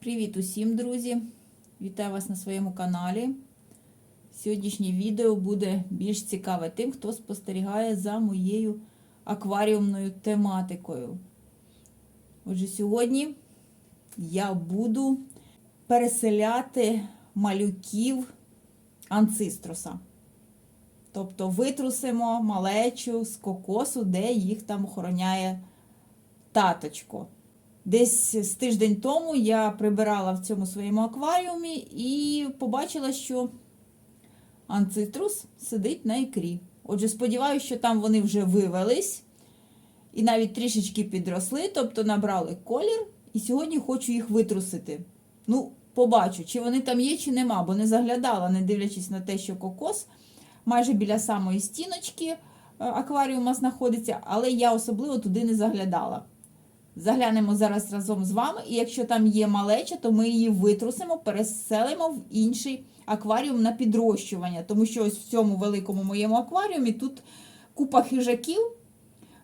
Привіт усім, друзі! Вітаю вас на своєму каналі. Сьогоднішнє відео буде більш цікаве тим, хто спостерігає за моєю акваріумною тематикою. Отже, сьогодні я буду переселяти малюків анцистроса. Тобто витрусимо малечу з кокосу, де їх там охороняє таточко. Десь з тиждень тому я прибирала в цьому своєму акваріумі і побачила, що анцитрус сидить на ікрі. Отже, сподіваюся, що там вони вже вивелись і навіть трішечки підросли, тобто набрали колір. І сьогодні хочу їх витрусити. Ну, побачу, чи вони там є, чи нема, бо не заглядала, не дивлячись на те, що кокос майже біля самої стіночки е, акваріума знаходиться, але я особливо туди не заглядала. Заглянемо зараз разом з вами, і якщо там є малеча, то ми її витрусимо, переселимо в інший акваріум на підрощування. Тому що ось в цьому великому моєму акваріумі тут купа хижаків,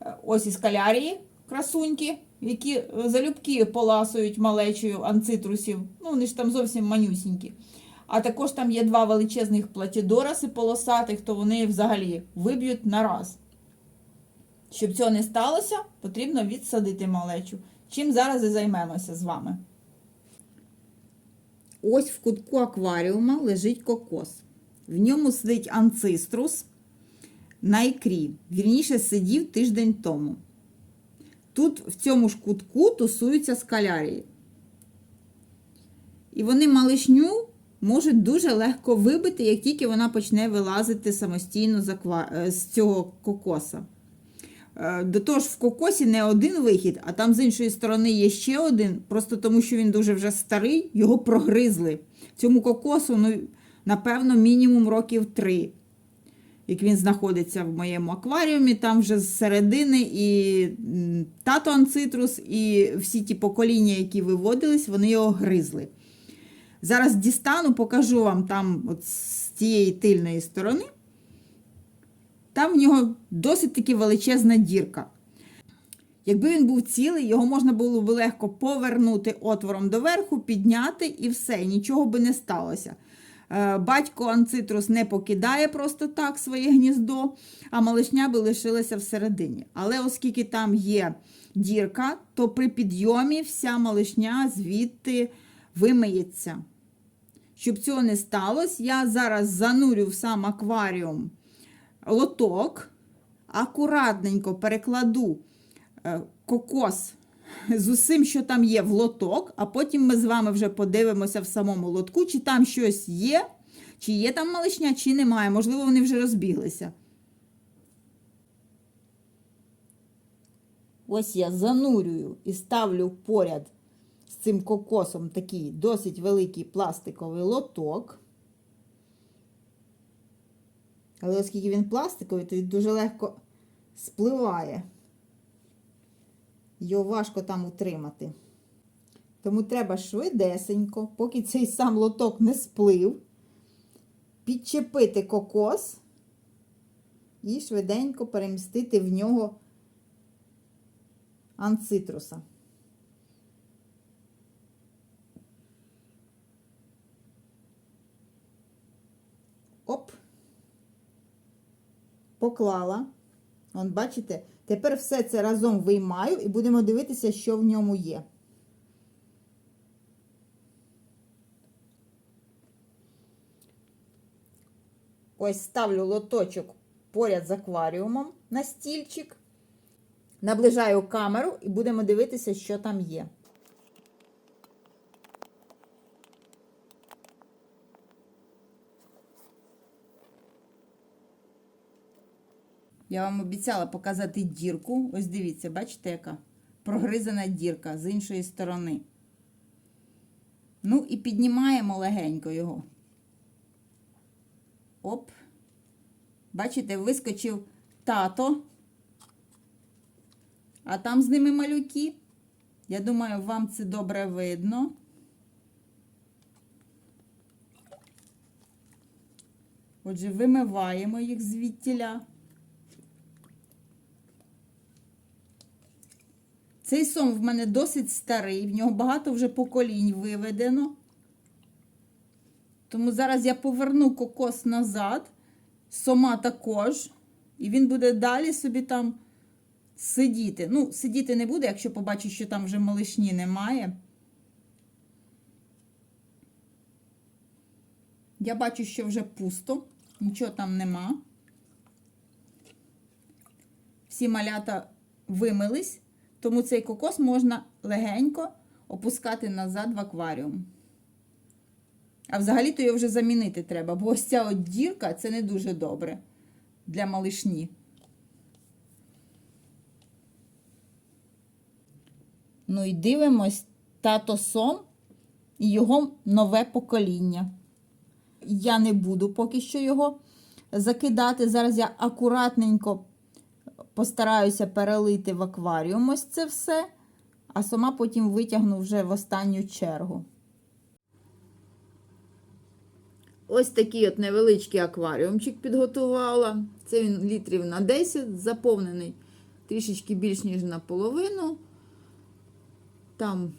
е, ось і скалярії, красуньки, які е, залюбки поласують малечою анцитрусів. Ну, вони ж там зовсім манюсінькі. А також там є два величезних платідораси полосатих, то вони взагалі виб'ють на раз. Щоб цього не сталося, потрібно відсадити малечу. Чим зараз і займемося з вами. Ось в кутку акваріума лежить кокос. В ньому сидить анциструс на ікрі. Вірніше сидів тиждень тому. Тут в цьому ж кутку тусуються скалярії. І вони малишню можуть дуже легко вибити, як тільки вона почне вилазити самостійно з, з цього кокоса. Е, До того ж, в кокосі не один вихід, а там з іншої сторони є ще один, просто тому що він дуже вже старий, його прогризли. Цьому кокосу, ну, напевно, мінімум років три. Як він знаходиться в моєму акваріумі, там вже з середини і тато анцитрус, і всі ті покоління, які виводились, вони його гризли. Зараз дістану, покажу вам там от з тієї тильної сторони. Там в нього досить таки величезна дірка. Якби він був цілий, його можна було б легко повернути отвором доверху, підняти і все, нічого би не сталося. Е, Батько анцитрус не покидає просто так своє гніздо, а малишня би лишилася всередині. Але оскільки там є дірка, то при підйомі вся малишня звідти вимиється. Щоб цього не сталося, я зараз занурю в сам акваріум лоток, акуратненько перекладу е, кокос з усім, що там є, в лоток, а потім ми з вами вже подивимося в самому лотку, чи там щось є, чи є там малишня, чи немає. Можливо, вони вже розбіглися. Ось я занурюю і ставлю поряд з цим кокосом такий досить великий пластиковий лоток. Але оскільки він пластиковий, то він дуже легко спливає. Його важко там утримати. Тому треба швидесенько, поки цей сам лоток не сплив, підчепити кокос і швиденько перемістити в нього анцитруса. Оп поклала. Вон, бачите? Тепер все це разом виймаю і будемо дивитися, що в ньому є. Ось ставлю лоточок поряд з акваріумом на стільчик. Наближаю камеру і будемо дивитися, що там є. Я вам обіцяла показати дірку. Ось дивіться, бачите, яка прогризана дірка з іншої сторони. Ну, і піднімаємо легенько його. Оп. Бачите, вискочив тато. А там з ними малюки. Я думаю, вам це добре видно. Отже, вимиваємо їх звідтіля. Цей сом в мене досить старий, в нього багато вже поколінь виведено. Тому зараз я поверну кокос назад, сома також, і він буде далі собі там сидіти. Ну, сидіти не буде, якщо побачу, що там вже малишні немає. Я бачу, що вже пусто, нічого там нема. Всі малята вимились, тому цей кокос можна легенько опускати назад в акваріум. А взагалі-то його вже замінити треба, бо ось ця от дірка це не дуже добре для малишні. Ну і дивимось тато Сом і його нове покоління. Я не буду поки що його закидати. Зараз я акуратненько постараюся перелити в акваріум ось це все, а сама потім витягну вже в останню чергу. Ось такий от невеличкий акваріумчик підготувала. Це він літрів на 10, заповнений трішечки більш ніж наполовину. Там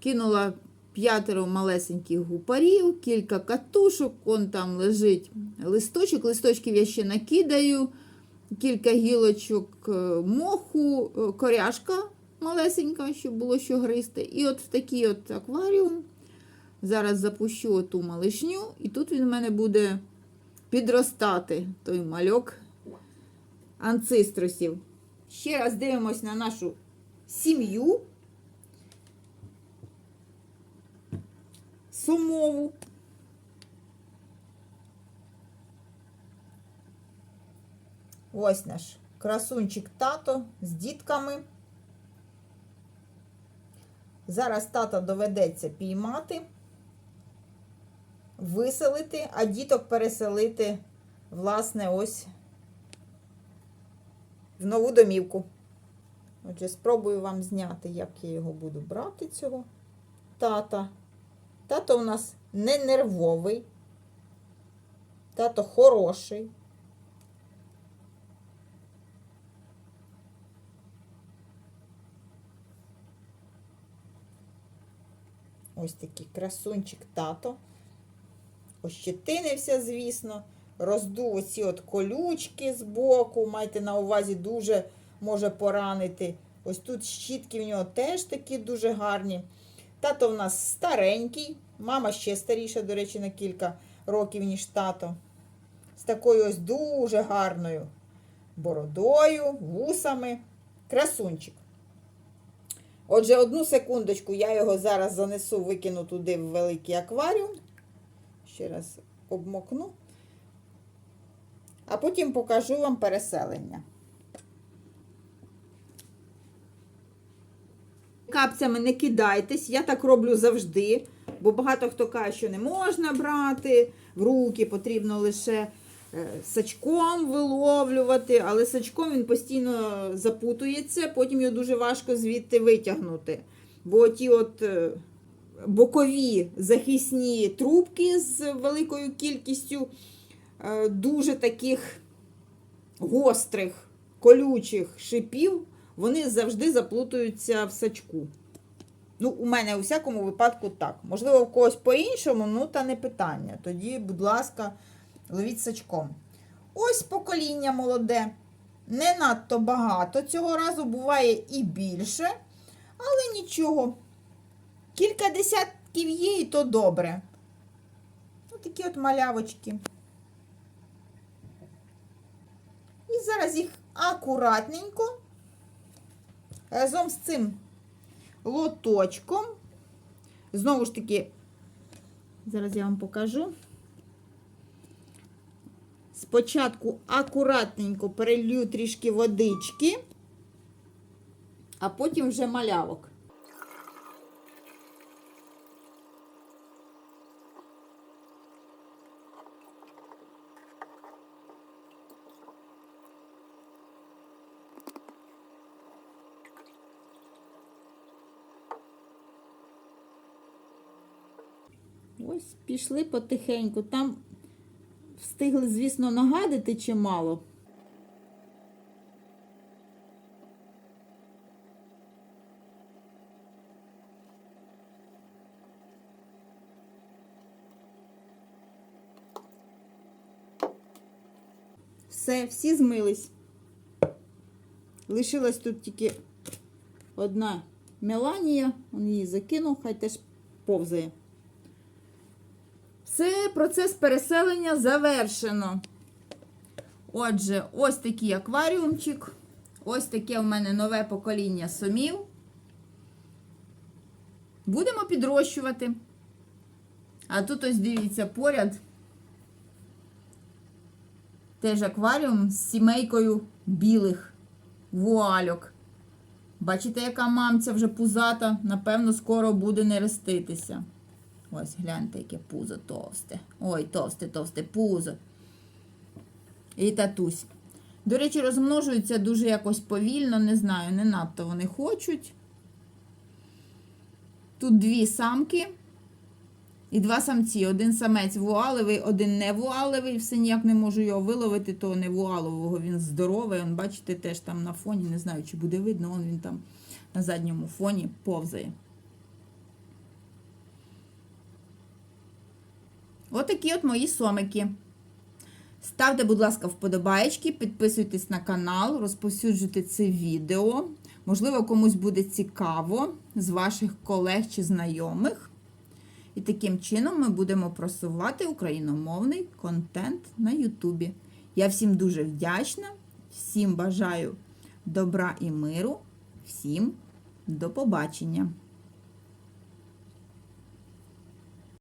кинула п'ятеро малесеньких гупарів, кілька катушок, он там лежить листочок. Листочків я ще накидаю, кілька гілочок е, моху, е, коряшка малесенька, щоб було що гристи. І от в такий от акваріум. Зараз запущу оту малишню, і тут він в мене буде підростати, той мальок анциструсів. Ще раз дивимось на нашу сім'ю. Сумову. Ось наш красунчик тато з дітками. Зараз тата доведеться піймати, виселити, а діток переселити, власне, ось в нову домівку. Отже, спробую вам зняти, як я його буду брати, цього тата. Тато у нас не нервовий, тато хороший. Ось такий красунчик тато. Ощетинився, звісно. Роздув оці от колючки з боку. Майте на увазі, дуже може поранити. Ось тут щітки в нього теж такі дуже гарні. Тато в нас старенький, мама ще старіша, до речі, на кілька років, ніж тато. З такою ось дуже гарною бородою, вусами. Красунчик. Отже, одну секундочку, я його зараз занесу, викину туди в великий акваріум. Ще раз обмокну. А потім покажу вам переселення. Капцями не кидайтесь, я так роблю завжди, бо багато хто каже, що не можна брати в руки, потрібно лише сачком виловлювати, але сачком він постійно запутується, потім його дуже важко звідти витягнути. Бо ті от е, бокові захисні трубки з великою кількістю е, дуже таких гострих, колючих шипів, вони завжди заплутуються в сачку. Ну, у мене у всякому випадку так. Можливо, в когось по-іншому, ну та не питання. Тоді, будь ласка, ловіть сачком. Ось покоління молоде. Не надто багато. Цього разу буває і більше, але нічого. Кілька десятків є, і то добре. Ось такі от малявочки. І зараз їх акуратненько разом з цим лоточком. Знову ж таки, зараз я вам покажу. Спочатку акуратненько перелью трішки водички, а потім вже малявок. Ось пішли потихеньку. Там встигли, звісно, нагадити чимало. Все, всі змились. Лишилась тут тільки одна Меланія, він її закинув, хай теж повзає. Все, процес переселення завершено. Отже, ось такий акваріумчик. Ось таке в мене нове покоління сомів. Будемо підрощувати. А тут ось дивіться поряд. Теж акваріум з сімейкою білих вуальок. Бачите, яка мамця вже пузата, напевно, скоро буде нереститися. Ось, гляньте, яке пузо товсте. Ой, товсте, товсте пузо. І татусь. До речі, розмножуються дуже якось повільно, не знаю, не надто вони хочуть. Тут дві самки і два самці. Один самець вуалевий, один не вуалевий. Все ніяк не можу його виловити, того не вуалового. Він здоровий. Он, бачите, теж там на фоні, не знаю, чи буде видно, он він там на задньому фоні повзає. Отакі от мої сомики. Ставте, будь ласка, вподобаєчки, підписуйтесь на канал, розповсюджуйте це відео. Можливо, комусь буде цікаво з ваших колег чи знайомих. І таким чином ми будемо просувати україномовний контент на Ютубі. Я всім дуже вдячна, всім бажаю добра і миру, всім до побачення!